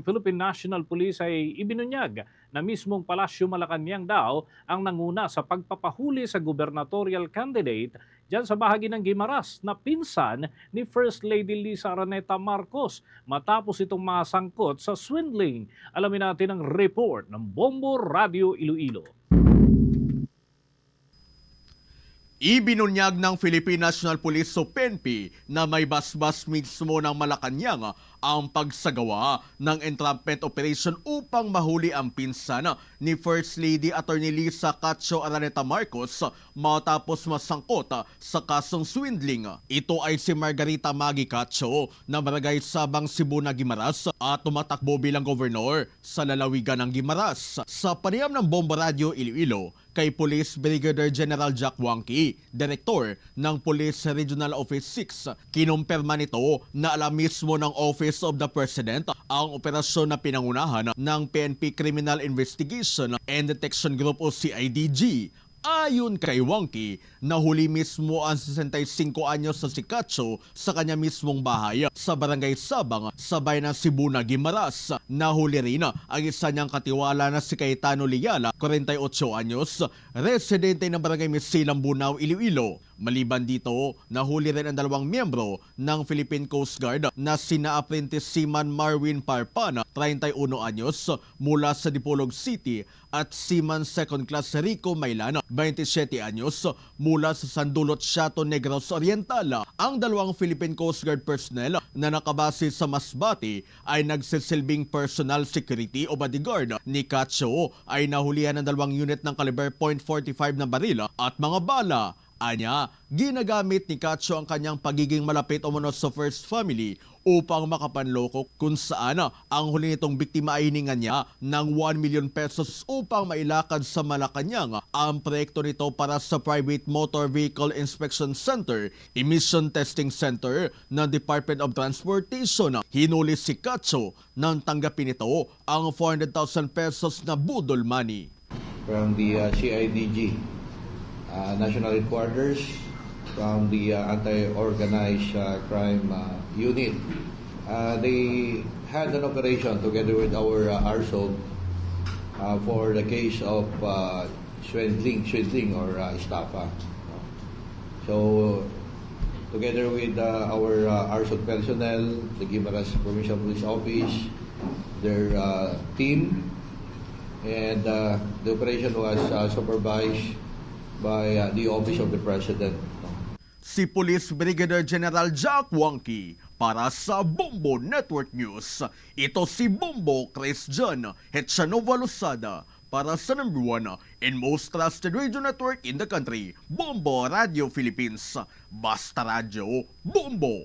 Philippine National Police ay ibinunyag na mismong Palasyo Malacanang daw ang nanguna sa pagpapahuli sa gubernatorial candidate dyan sa bahagi ng Gimaras na pinsan ni First Lady Lisa Araneta Marcos matapos itong masangkot sa swindling. Alamin natin ang report ng Bombo Radio Iloilo. Ibinunyag ng Philippine National Police o PNP na may basbas mismo ng Malacanang ang pagsagawa ng entrapment operation upang mahuli ang pinsan ni First Lady Attorney Lisa Cacho Araneta Marcos matapos masangkot sa kasong swindling. Ito ay si Margarita Magi Cacho na barangay Sabang Cebu na Gimaras at tumatakbo bilang gobernador sa lalawigan ng Gimaras. Sa panayam ng Bomba Radio Iloilo, kay Police Brigadier General Jack Wangki, Director ng Police Regional Office 6. Kinumpirma nito na alam mismo ng Office of the President ang operasyon na pinangunahan ng PNP Criminal Investigation and Detection Group o CIDG. Ayon kay Wangki, nahuli mismo ang 65 anyos sa si Cacho sa kanya mismong bahay sa barangay Sabang sa bayan ng Cebu na Gimaras. Nahuli rin ang isa niyang katiwala na si Cayetano Liala, 48 anyos, residente ng barangay Misilang Bunao, Iloilo. Maliban dito, nahuli rin ang dalawang miyembro ng Philippine Coast Guard na sina Apprentice Seaman Marwin Parpana, 31 anyos, mula sa Dipolog City at Seaman Second Class Rico Mailan, 27 anyos, mula sa Sandulot Chato Negros Oriental. Ang dalawang Philippine Coast Guard personnel na nakabase sa Masbate ay nagsisilbing personal security o bodyguard ni Cacho ay nahulihan ng dalawang unit ng caliber .45 na baril at mga bala. Anya, ginagamit ni Cacho ang kanyang pagiging malapit umano sa first family upang makapanloko kung saan ang huli nitong biktima ay hiningan niya ng 1 million pesos upang mailakad sa Malacanang ang proyekto nito para sa Private Motor Vehicle Inspection Center, Emission Testing Center ng Department of Transportation. Hinuli si Cacho nang tanggapin nito ang 400,000 pesos na budol money. from the uh, CIDG uh, National Headquarters, from the uh, Anti-Organized uh, Crime uh, Unit. Uh, they had an operation together with our uh, ARSOB uh, for the case of uh, swindling, swindling or uh, estafa. So, together with uh, our uh, ARSOB personnel, the Guimaras Provincial Police Office, their team, and the operation was supervised by uh, the Office of the President. si Police Brigadier General Jack Wangki para sa Bombo Network News. Ito si Bombo Christian Hetchanova Losada para sa number one and most trusted radio network in the country, Bombo Radio Philippines. Basta Radio, Bombo!